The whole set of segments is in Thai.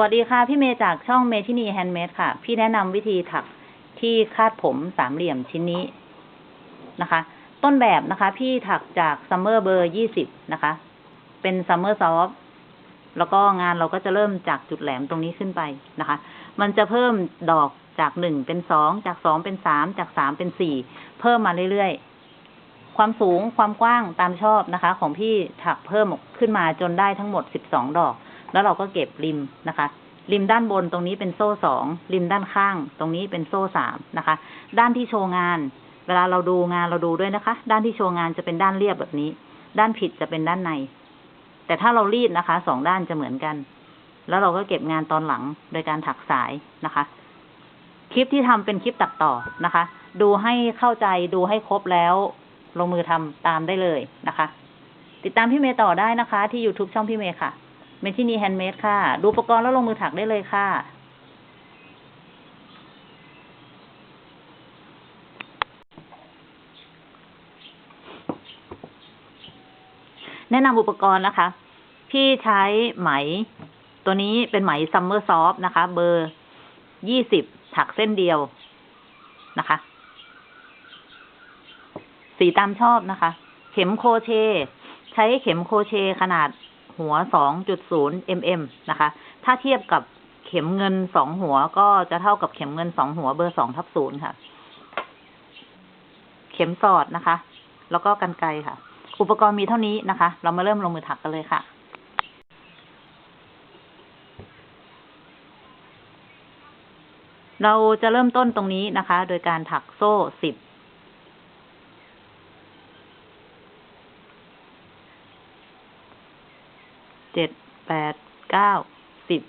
วัสดีค่ะ พี่เมย์จากช่องเมทินีแฮนด์เมดค่ะ พี่แนะนำวิธีถักที่คาดผมสามเหลี่ยมชิ้นนี้นะคะ ต้นแบบนะคะ พี่ถักจากซัมเมอร์เบอร์ยี่สิบนะคะ เป็นซัมเมอร์ซอฟแล้วก็งานเราก็จะเริ่มจากจุดแหลมตรงนี้ขึ้นไปนะคะ มันจะเพิ่มดอกจากหนึ่งเป็นสองจากสองเป็นสามจากสามเป็นสี่เพิ่มมาเรื่อยๆ ความสูงความกว้างตามชอบนะคะ ของพี่ถักเพิ่มขึ้นมาจนได้ทั้งหมดสิบสองดอก แล้วเราก็เก็บริมนะคะ ริมด้านบนตรงนี้เป็นโซ่สองริมด้านข้าง ตรงนี้เป็นโซ่สามนะคะ ด้านที่โชว์งาน เวลาเราดูงานเราดูด้วยนะคะ ด้านที่โชว์งานจะเป็นด้านเรียบแบบนี้ ด้านผิดจะเป็นด้านใน แต่ถ้าเรารีดนะคะสองด้านจะเหมือนกัน แล้วเราก็เก็บงานตอนหลังโดยการถักสายนะคะคลิปที่ทำเป็นคลิปตัดต่อนะคะ ดูให้เข้าใจดูให้ครบแล้วลงมือทำตามได้เลยนะคะ ติดตามพี่เมย์ต่อได้นะคะ ที่ YouTube ช่องพี่เมย์ค่ะ เมทินีแฮนด์เมดค่ะ ดูอุปกรณ์แล้วลงมือถักได้เลยค่ะแนะนำอุปกรณ์นะคะ พี่ใช้ไหม ตัวนี้เป็นไหมซัมเมอร์ซอฟนะคะ เบอร์ยี่สิบถักเส้นเดียวนะคะ สีตามชอบนะคะ เข็มโคเช ใช้เข็มโคเชขนาด หัว 2.0 mm นะคะ ถ้าเทียบกับเข็มเงินสองหัวก็จะเท่ากับเข็มเงินสองหัวเบอร์สองทับศูนย์ค่ะ เข็มสอดนะคะ แล้วก็กันไกรค่ะ อุปกรณ์มีเท่านี้นะคะ เรามาเริ่มลงมือถักกันเลยค่ะเราจะเริ่มต้นตรงนี้นะคะ โดยการถักโซ่สิบ เจ็ดแปดเก้าสิบ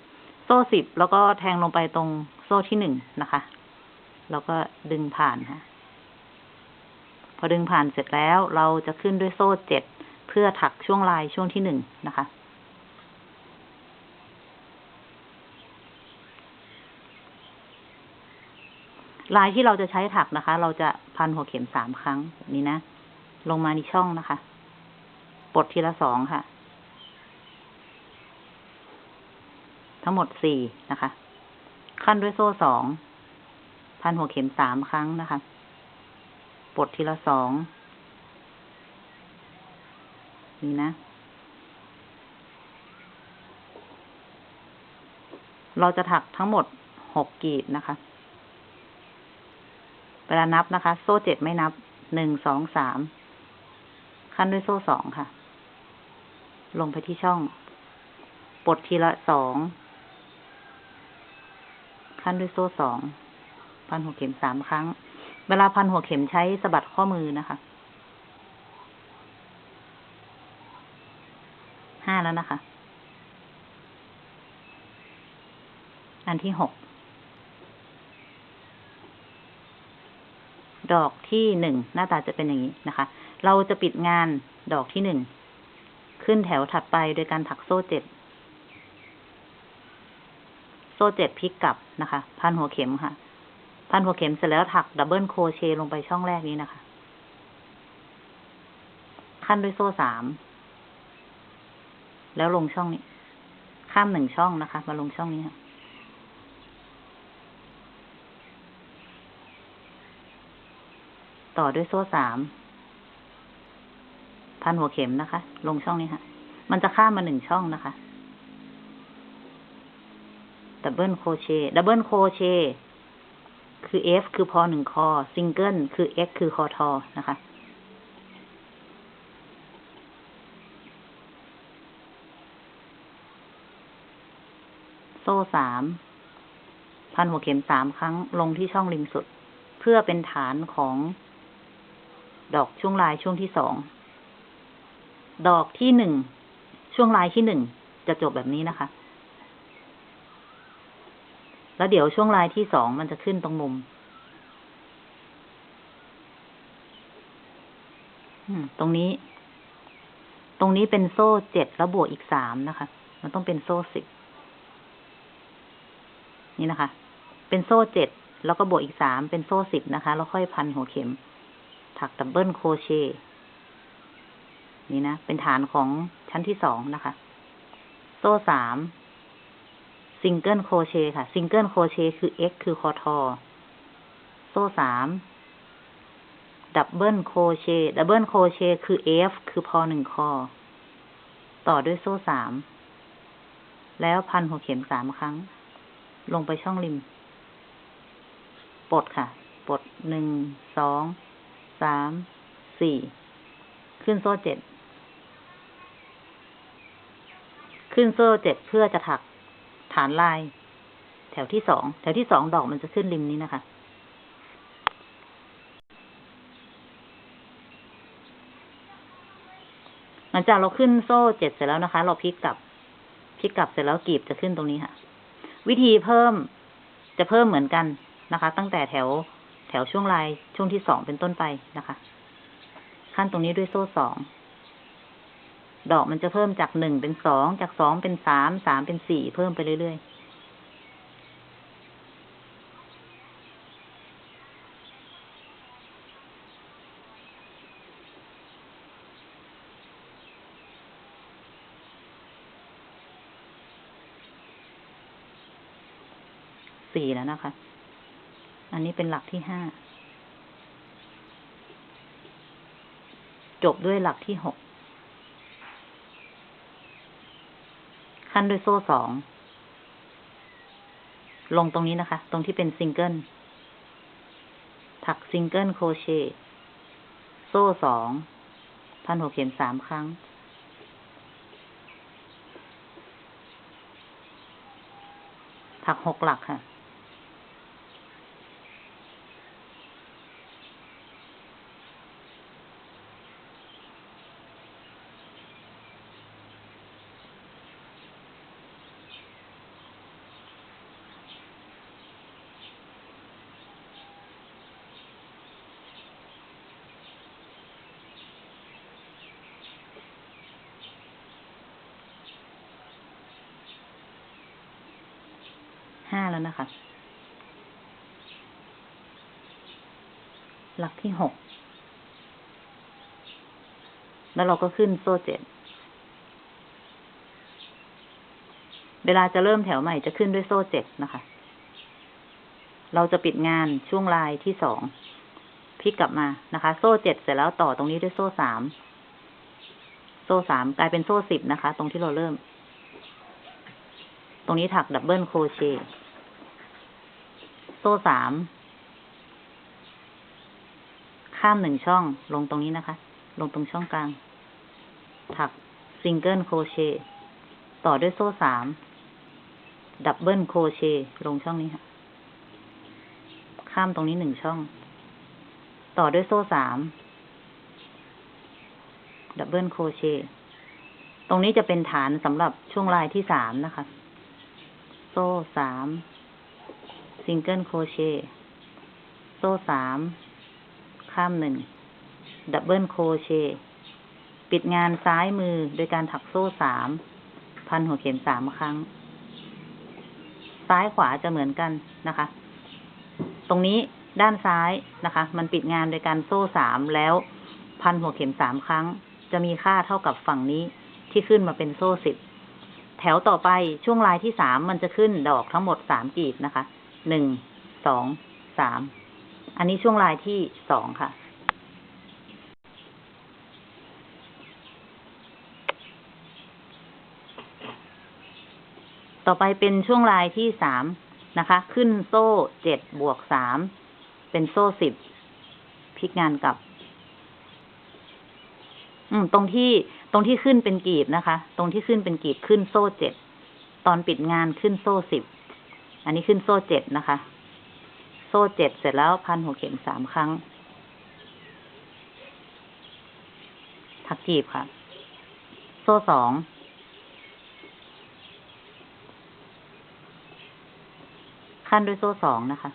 โซ่สิบแล้วก็แทงลงไปตรงโซ่ที่หนึ่งนะคะ แล้วก็ดึงผ่านค่ะ พอดึงผ่านเสร็จแล้วเราจะขึ้นด้วยโซ่เจ็ดเพื่อถักช่วงลายช่วงที่หนึ่งนะคะลายที่เราจะใช้ถักนะคะ เราจะพันหัวเข็มสามครั้งแบบนี้นะ ลงมาในช่องนะคะ ปลดทีละสองค่ะ ทั้งหมดสี่นะคะ ขั้นด้วยโซ่สองพันหัวเข็มสามครั้งนะคะ ปลดทีละสองนี่นะ เราจะถักทั้งหมดหกกีบนะคะ เวลานับนะคะ โซ่เจ็ดไม่นับหนึ่งสองสามขั้นด้วยโซ่สองค่ะ ลงไปที่ช่อง ปลดทีละสอง ขั้นด้วยโซ่สองพันหัวเข็มสามครั้ง เวลาพันหัวเข็มใช้สะบัดข้อมือนะคะห้าแล้วนะคะ อันที่หกดอกที่หนึ่งหน้าตาจะเป็นอย่างนี้นะคะ เราจะปิดงานดอกที่หนึ่งขึ้นแถวถัดไปโดยการถักโซ่เจ็ด ซ่เจ็ดพลิกกลับนะคะ พันหัวเข็มค่ะ พันหัวเข็มเสร็จแล้วถักดับเบิลโคเชต์ลงไปช่องแรกนี้นะคะ ขั้นด้วยโซ่สาม แล้วลงช่องนี้ ข้ามหนึ่งช่องนะคะ มาลงช่องนี้ค่ะต่อด้วยโซ่สาม พันหัวเข็มนะคะ ลงช่องนี้ค่ะ มันจะข้ามมาหนึ่งช่องนะคะ ดับเบิลโครเชต์ดับเบิลโครเชต์คือ F คือพอหนึ่งคอซิงเกิลคือ X คือคอทอนะคะโซ่สาม พันหัวเข็มสามครั้งลงที่ช่องริมสุด เพื่อเป็นฐานของ ดอกช่วงลายช่วงที่สอง ดอกที่หนึ่ง ช่วงลายที่หนึ่ง จะจบแบบนี้นะคะ แล้วเดี๋ยวช่วงลายที่สองมันจะขึ้นตรงมุม ตรงนี้ ตรงนี้เป็นโซ่เจ็ดแล้วบวกอีกสามนะคะ มันต้องเป็นโซ่สิบ นี่นะคะ เป็นโซ่เจ็ดแล้วก็บวกอีกสามเป็นโซ่สิบนะคะ แล้วค่อยพันหัวเข็ม ถักดับเบิลโครเชต์นี่นะ เป็นฐานของชั้นที่สองนะคะ โซ่สาม ซิงเกิลโคเชค่ะ ซิงเกิลโคเชคือ x คือคอทอ โซ่สามดับเบิลโคเชดับเบิลโคเชคือ f คือพอหนึ่งคอ ต่อด้วยโซ่สาม แล้วพันหัวเข็มสามครั้ง ลงไปช่องริม ปลดค่ะ ปลดหนึ่ง สอง สาม สี่ ขึ้นโซ่เจ็ด ขึ้นโซ่เจ็ดเพื่อจะถัก ฐานลาย แถวที่สองแถวที่สองดอกมันจะขึ้นริมนี้นะคะ หลังจากเราขึ้นโซ่เจ็ดเสร็จแล้วนะคะ เราพลิกกลับพลิกกลับเสร็จแล้วกรีบจะขึ้นตรงนี้ค่ะ วิธีเพิ่มจะเพิ่มเหมือนกันนะคะ ตั้งแต่แถวแถวช่วงลายช่วงที่สองเป็นต้นไปนะคะ ขั้นตรงนี้ด้วยโซ่สอง ดอกมันจะเพิ่มจากหนึ่งเป็นสองจากสองเป็นสามสามเป็นสี่เพิ่มไปเรื่อยๆสี่แล้วนะคะ อันนี้เป็นหลักที่ห้า จบด้วยหลักที่หก ขั้นด้วยโซ่สอง ลงตรงนี้นะคะ ตรงที่เป็นซิงเกิล ถักซิงเกิลโครเชต์โซ่สองพันหัวเข็มสามครั้ง ถักหกหลักค่ะ ห้าแล้วนะคะ หลักที่หก แล้วเราก็ขึ้นโซ่เจ็ด เวลาจะเริ่มแถวใหม่จะขึ้นด้วยโซ่เจ็ดนะคะ เราจะปิดงานช่วงลายที่สองพลิกกลับมานะคะ โซ่เจ็ดเสร็จแล้วต่อตรงนี้ด้วยโซ่สาม โซ่สามกลายเป็นโซ่สิบนะคะ ตรงที่เราเริ่ม ตรงนี้ถักดับเบิลโครเชต์ โซ่สาม ข้ามหนึ่งช่อง ลงตรงนี้นะคะ ลงตรงช่องกลาง ถักซิงเกิลโครเชต์ต่อด้วยโซ่สาม ดับเบิลโครเชต์ลงช่องนี้ค่ะ ข้ามตรงนี้หนึ่งช่อง ต่อด้วยโซ่สาม ดับเบิลโครเชต์ตรงนี้จะเป็นฐานสำหรับช่วงลายที่สามนะคะ โซ่สาม ซิงเกิลโครเชต์โซ่สามข้ามหนึ่งดับเบิลโครเชต์ปิดงานซ้ายมือโดยการถักโซ่สามพันหัวเข็มสามครั้ง ซ้ายขวาจะเหมือนกันนะคะ ตรงนี้ด้านซ้ายนะคะ มันปิดงานโดยการโซ่สามแล้วพันหัวเข็มสามครั้ง จะมีค่าเท่ากับฝั่งนี้ที่ขึ้นมาเป็นโซ่สิบแถวต่อไปช่วงลายที่สามมันจะขึ้นดอกทั้งหมดสามกีบนะคะ หนึ่ง สอง สาม อันนี้ช่วงลายที่สองค่ะ ต่อไปเป็นช่วงลายที่สามนะคะ ขึ้นโซ่เจ็ดบวกสาม เป็นโซ่สิบพลิกงานกลับ อืม ตรงที่ตรงที่ขึ้นเป็นกีบนะคะ ตรงที่ขึ้นเป็นกีบขึ้นโซ่เจ็ด ตอนปิดงานขึ้นโซ่สิบ อันนี้ขึ้นโซ่เจ็ดนะคะ โซ่เจ็ดเสร็จแล้วพันหัวเข็มสามครั้ง ถักจีบค่ะ โซ่สองขั้นด้วยโซ่สองนะคะ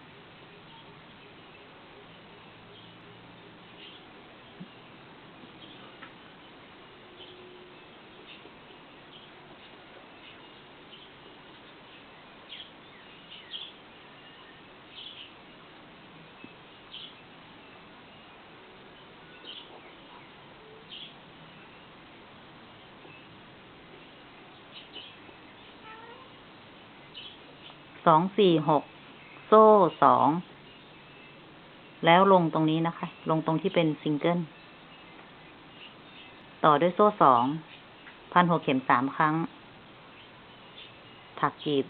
สองสี่หกโซ่สอง แล้วลงตรงนี้นะคะ ลงตรงที่เป็นซิงเกิล ต่อด้วยโซ่สอง พันหัวเข็มสามครั้ง ถักกีบ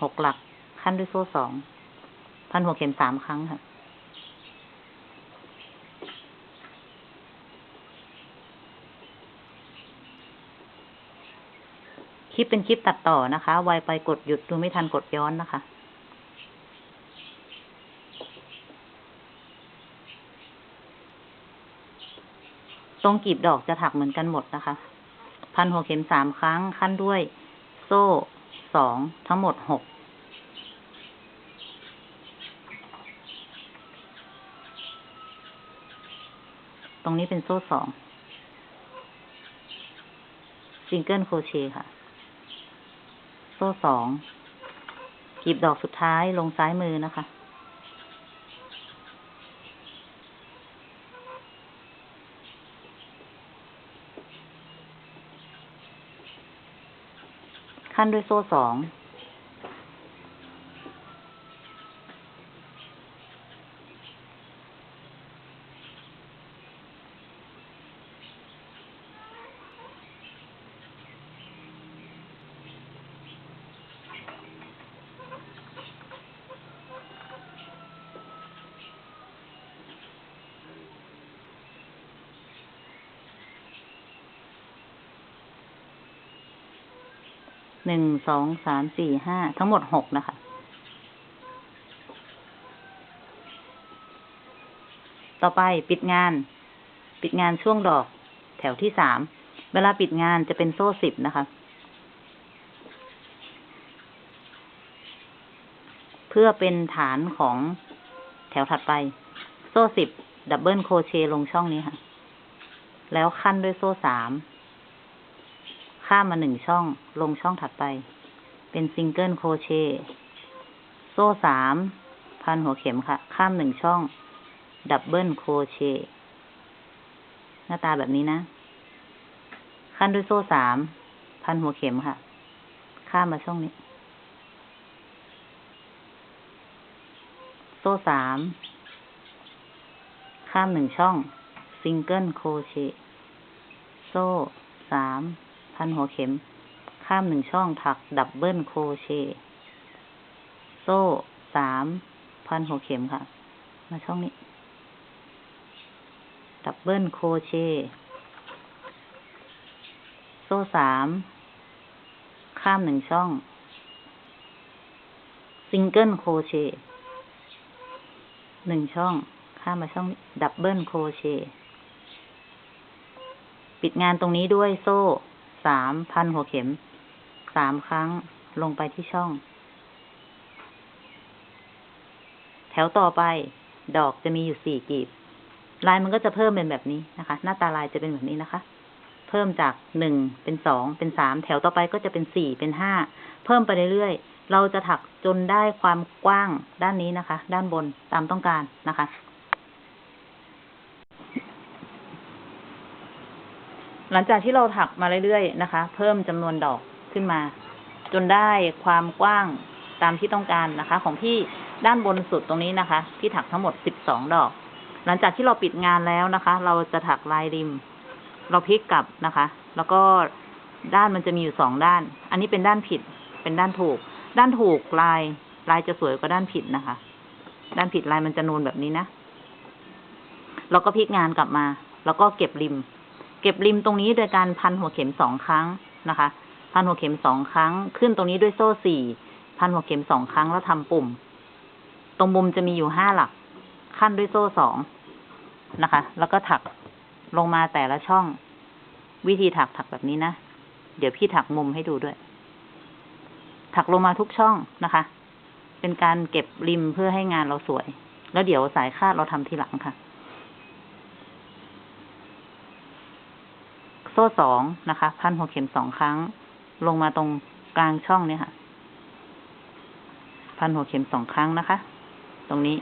หกหลัก ขั้นด้วยโซ่สอง พันหัวเข็มสามครั้งค่ะ คลิปเป็นคลิปตัดต่อนะคะ ไวไปกดหยุดดูไม่ทันกดย้อนนะคะทรงกลีบดอกจะถักเหมือนกันหมดนะคะ พันหัวเข็มสามครั้งขั้นด้วย โซ่สองทั้งหมดหกตรงนี้เป็นโซ่สองซิงเกิลโครเชต์ค่ะ โซ่สองกลีบดอกสุดท้ายลงซ้ายมือนะคะ ขั้นด้วยโซ่สอง หนึ่งสองสามสี่ห้าทั้งหมดหกนะคะ ต่อไปปิดงาน ปิดงานช่วงดอก แถวที่สามเวลาปิดงานจะเป็นโซ่สิบนะคะ เพื่อเป็นฐานของแถวถัดไป โซ่สิบดับเบิลโคเชลงช่องนี้ค่ะ แล้วขั้นด้วยโซ่สาม ข้ามมาหนึ่งช่อง ลงช่องถัดไป เป็นซิงเกิลโครเชต์โซ่สามพันหัวเข็มค่ะ ข้ามหนึ่งช่อง ดับเบิลโครเชต์หน้าตาแบบนี้นะ ขั้นด้วยโซ่สามพันหัวเข็มค่ะ ข้ามมาช่องนี้ โซ่สาม ข้ามหนึ่งช่อง ซิงเกิลโครเชต์โซ่สาม พันหัวเข็ม ข้ามหนึ่งช่องถักดับเบิลโครเชต์โซ่สามพันหัวเข็มค่ะ มาช่องนี้ ดับเบิลโครเชต์โซ่สามข้ามหนึ่งช่อง ซิงเกิลโครเชต์หนึ่งช่อง ข้ามมาช่องนี้ดับเบิลโครเชต์ปิดงานตรงนี้ด้วยโซ่ สามพันหัวเข็มสามครั้งลงไปที่ช่อง แถวต่อไปดอกจะมีอยู่สี่กลีบ ลายมันก็จะเพิ่มเป็นแบบนี้นะคะ หน้าตาลายจะเป็นแบบนี้นะคะ เพิ่มจากหนึ่งเป็นสองเป็นสามแถวต่อไปก็จะเป็นสี่เป็นห้าเพิ่มไปเรื่อยๆเราจะถักจนได้ความกว้างด้านนี้นะคะ ด้านบนตามต้องการนะคะ หลังจากที่เราถักมาเรื่อยๆนะคะ เพิ่มจำนวนดอกขึ้นมา จนได้ความกว้างตามที่ต้องการนะคะ ของพี่ด้านบนสุดตรงนี้นะคะ พี่ถักทั้งหมดสิบสองดอก หลังจากที่เราปิดงานแล้วนะคะ เราจะถักลายริม เราพลิกกลับนะคะ แล้วก็ด้านมันจะมีอยู่สองด้าน อันนี้เป็นด้านผิด เป็นด้านถูก ด้านถูกลาย ลายจะสวยกว่าด้านผิดนะคะ ด้านผิดลายมันจะนูนแบบนี้นะ เราก็พลิกงานกลับมา แล้วก็เก็บริม เก็บริมตรงนี้โดยการพันหัวเข็มสองครั้งนะคะ พันหัวเข็มสองครั้ง ขึ้นตรงนี้ด้วยโซ่สี่พันหัวเข็มสองครั้งแล้วทำปุ่ม ตรงมุมจะมีอยู่ห้าหลัก ขั้นด้วยโซ่สองนะคะ แล้วก็ถักลงมาแต่ละช่อง วิธีถักถักแบบนี้นะ เดี๋ยวพี่ถักมุมให้ดูด้วย ถักลงมาทุกช่องนะคะ เป็นการเก็บริมเพื่อให้งานเราสวย แล้วเดี๋ยวสายคาดเราทำทีหลังค่ะ โซ่สองนะคะ พันหัวเข็มสองครั้ง ลงมาตรงกลางช่องเนี่ยค่ะ พันหัวเข็มสองครั้งนะคะ ตรงนี้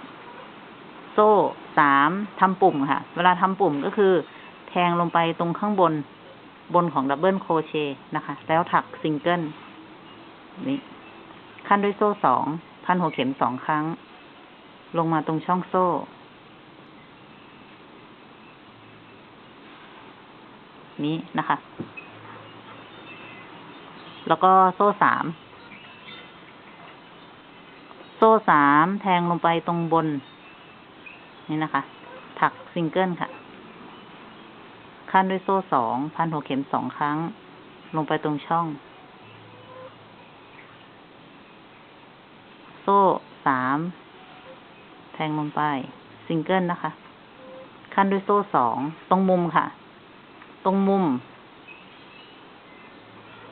โซ่สามทำปุ่มค่ะ เวลาทำปุ่มก็คือ แทงลงไปตรงข้างบนบนของดับเบิลโคเชนะคะ แล้วถักซิงเกิลนี่ขั้นด้วยโซ่สอง พันหัวเข็มสองครั้ง ลงมาตรงช่องโซ่ นี้นะคะ แล้วก็โซ่สาม โซ่สามแทงลงไปตรงบน นี่นะคะ ถักซิงเกิลค่ะ ขั้นด้วยโซ่สอง พันหัวเข็มสองครั้ง ลงไปตรงช่อง โซ่สาม แทงลงไป ซิงเกิลนะคะ ขั้นด้วยโซ่สอง ตรงมุมค่ะ ตรงมุม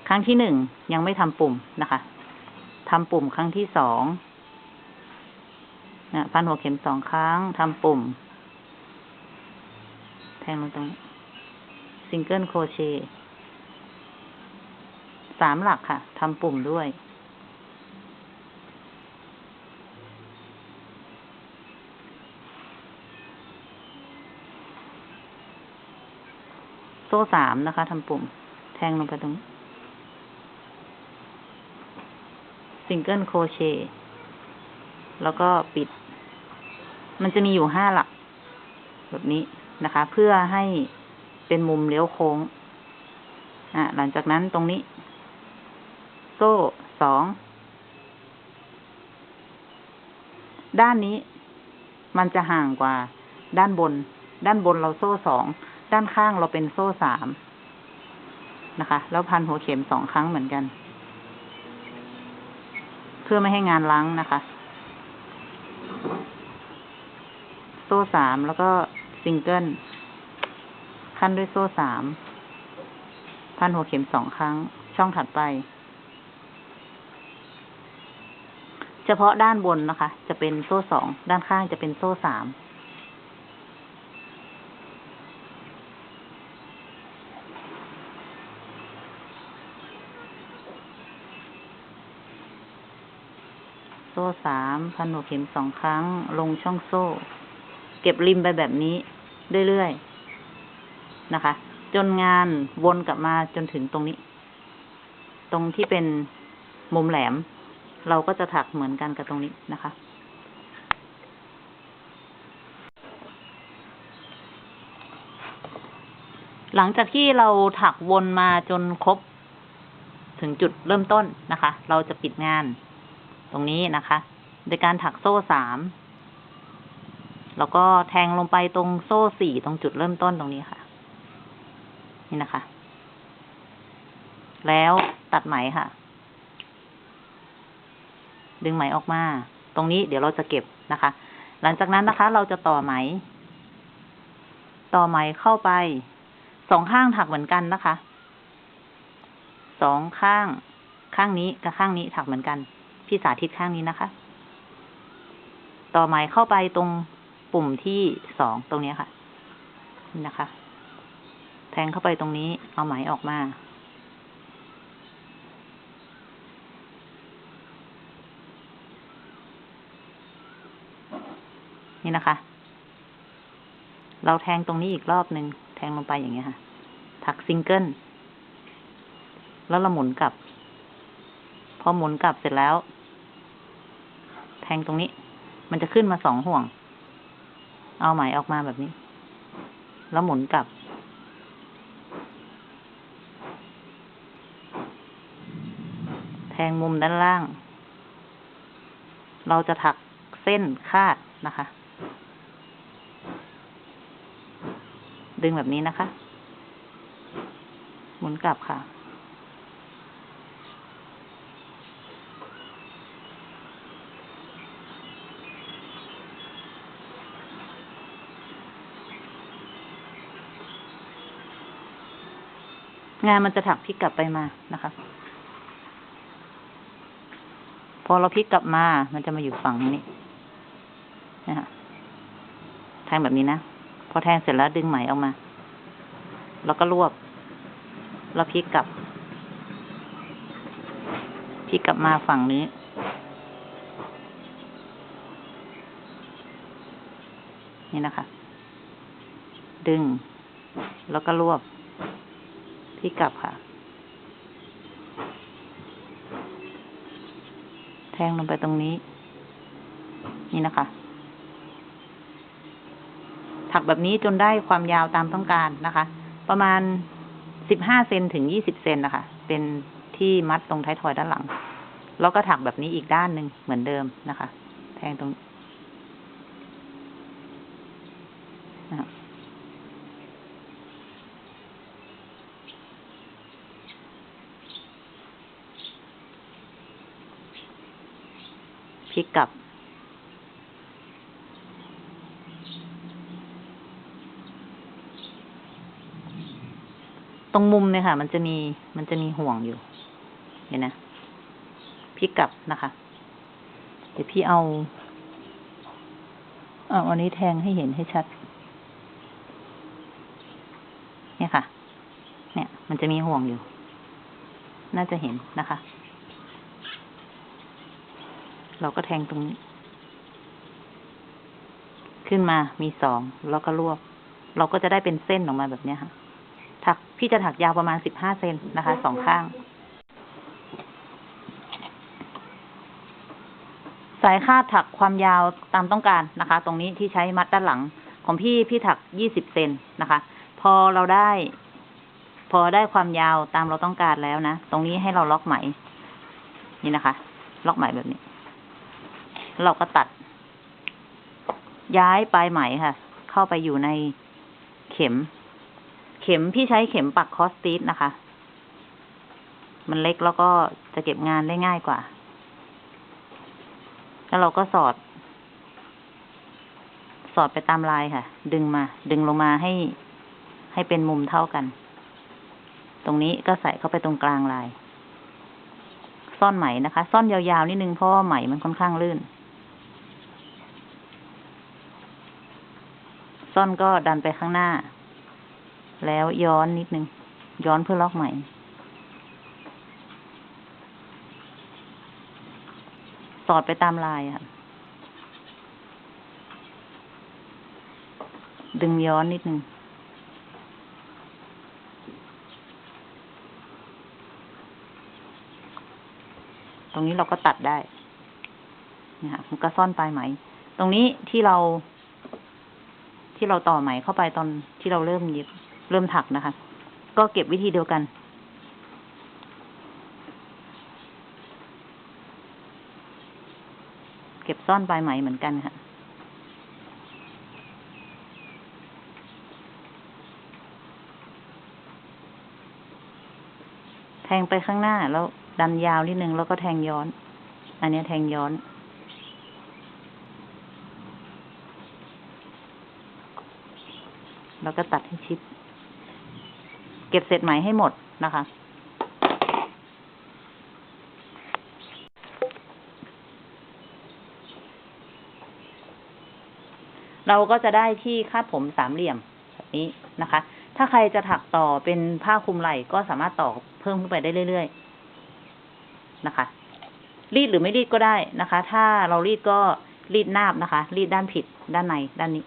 ครั้งที่หนึ่งยังไม่ทำปุ่มนะคะทำปุ่มครั้งที่สองนะพันหัวเข็มสองครั้งทำปุ่ม แทงลงตรงนี้ซิงเกิลโครเชต์สามหลักค่ะทำปุ่มด้วย โซ่สามนะคะทำปุ่ม แทงลงไปตรงซิงเกิลโครเชต์แล้วก็ปิด มันจะมีอยู่ห้าหลัก แบบนี้นะคะ เพื่อให้เป็นมุมเลี้ยวโค้ง อะ หลังจากนั้นตรงนี้ โซ่สอง ด้านนี้ มันจะห่างกว่า ด้านบน ด้านบนเราโซ่สอง ด้านข้างเราเป็นโซ่สามนะคะ แล้วพันหัวเข็มสองครั้งเหมือนกัน เพื่อไม่ให้งานล้างนะคะ โซ่สามแล้วก็ซิงเกิลขั้นด้วยโซ่สามพันหัวเข็มสองครั้ง ช่องถัดไป เฉพาะด้านบนนะคะ จะเป็นโซ่สองด้านข้างจะเป็นโซ่สาม ซ่สามพันหัวเข็มสองครั้ง ลงช่องโซ่ เก็บริมไปแบบนี้ เรื่อยๆ นะคะ จนงานวนกลับมาจนถึงตรงนี้ ตรงที่เป็นมุมแหลม เราก็จะถักเหมือนกันกับตรงนี้นะคะหลังจากที่เราถักวนมาจนครบ ถึงจุดเริ่มต้นนะคะ เราจะปิดงาน ตรงนี้นะคะ โดยการถักโซ่สามแล้วก็แทงลงไปตรงโซ่สี่ตรงจุดเริ่มต้นตรงนี้ค่ะ นี่นะคะ แล้วตัดไหมค่ะ ดึงไหมออกมา ตรงนี้เดี๋ยวเราจะเก็บนะคะ หลังจากนั้นนะคะ เราจะต่อไหม ต่อไหมเข้าไป สองข้างถักเหมือนกันนะคะ สองข้างข้างนี้กับข้างนี้ถักเหมือนกัน พี่สาธิตข้างนี้นะคะ ต่อไหมเข้าไปตรงปุ่มที่สองตรงนี้ค่ะนี่นะคะ แทงเข้าไปตรงนี้ เอาไหมออกมา นี่นะคะ เราแทงตรงนี้อีกรอบหนึ่งแทงลงไปอย่างเงี้ยค่ะ ถักซิงเกิล แล้วเราหมุนกลับ พอหมุนกลับเสร็จแล้ว ทงตรงนี้ มันจะขึ้นมาสองห่วง เอาไหมออกมาแบบนี้ แล้วหมุนกลับ แทงมุมด้านล่าง เราจะถักเส้นคาดนะคะ ดึงแบบนี้นะคะ หมุนกลับค่ะ งานมันจะถักพลิกกลับไปมานะคะ พอเราพลิกกลับมา มันจะมาอยู่ฝั่งนี้นะคะแทงแบบนี้นะ พอแทงเสร็จแล้วดึงไหมออกมา แล้วก็รวบ แล้วพลิกกลับ พลิกกลับมาฝั่งนี้นี่นะคะ ดึง แล้วก็รวบ พลิกลับค่ะแทแทงลงไปตรงนี้ นี่นะคะ ถักแบบนี้จนได้ความยาวตามต้องการนะคะ ประมาณสิบห้าเซนถึงยี่สิบเซนนะคะ เป็นที่มัดตรงท้ายทอยด้านหลัง แล้วก็ถักแบบนี้อีกด้านหนึ่งเหมือนเดิมนะคะ แทงตรง พลิกกลับตรงมุมเนี่ยค่ะ มันจะมีมันจะมีห่วงอยู่ เห็นนะพลิกกลับนะคะ เดี๋ยวพี่เอาเอาอันนี้แทงให้เห็นให้ชัด เนี่ยค่ะ เนี่ย มันจะมีห่วงอยู่ น่าจะเห็นนะคะ เราก็แทงตรงนี้ ขึ้นมามีสองแล้วก็รวบ เราก็จะได้เป็นเส้นออกมาแบบเนี้ยค่ะ ถักพี่จะถักยาวประมาณสิบห้าเซนนะคะสองข้าง สายคาดถักความยาวตามต้องการนะคะ ตรงนี้ที่ใช้มัดด้านหลัง ของพี่พี่ถักยี่สิบเซนนะคะ พอเราได้ พอได้ความยาวตามเราต้องการแล้วนะ ตรงนี้ให้เราล็อกไหม นี่นะคะ ล็อกไหมแบบนี้ เราก็ตัด ย้ายปลายไหมค่ะ เข้าไปอยู่ในเข็ม เข็มพี่ใช้เข็มปักคอสติสนะคะ มันเล็กแล้วก็จะเก็บงานได้ง่ายกว่า แล้วเราก็สอด สอดไปตามลายค่ะ ดึงมา ดึงลงมาให้ ให้เป็นมุมเท่ากัน ตรงนี้ก็ใส่เข้าไปตรงกลางลายซ่อนไหมนะคะ ซ่อนยาวๆนิดนึงเพราะว่าไหมมันค่อนข้างลื่น ซ่อนก็ดันไปข้างหน้า แล้วย้อนนิดนึง ย้อนเพื่อล็อกไหม่ สอดไปตามลายค่ะ ดึงย้อนนิดนึงตรงนี้เราก็ตัดได้เนี่ยค่ะมันก็ซ่อนปลายไหม ตรงนี้ที่เรา ที่เราต่อไหมเข้าไปตอนที่เราเริ่มเย็บเริ่มถักนะคะ ก็เก็บวิธีเดียวกัน เก็บซ่อนปลายไหมเหมือนกันค่ะแทงไปข้างหน้าแล้วดันยาวนิดนึงแล้วก็แทงย้อน อันนี้แทงย้อน แล้วก็ตัดให้ชิด เก็บเศษไหมให้หมดนะคะ เราก็จะได้ที่คาดผมสามเหลี่ยมแบบนี้นะคะ ถ้าใครจะถักต่อเป็นผ้าคลุมไหล่ก็สามารถต่อเพิ่มขึ้นไปได้เรื่อยๆนะคะ รีดหรือไม่รีดก็ได้นะคะ ถ้าเรารีดก็รีดนาบนะคะ รีดด้านผิดด้านในด้านนี้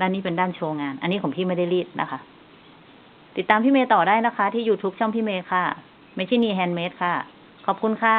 ด้านนี้เป็นด้านโชว์งาน อันนี้ของพี่ไม่ได้รีดนะคะ ติดตามพี่เมย์ต่อได้นะคะ ที่ YouTube ช่องพี่เมย์ค่ะเมชินีแฮนด์เมดค่ะ ขอบคุณค่ะ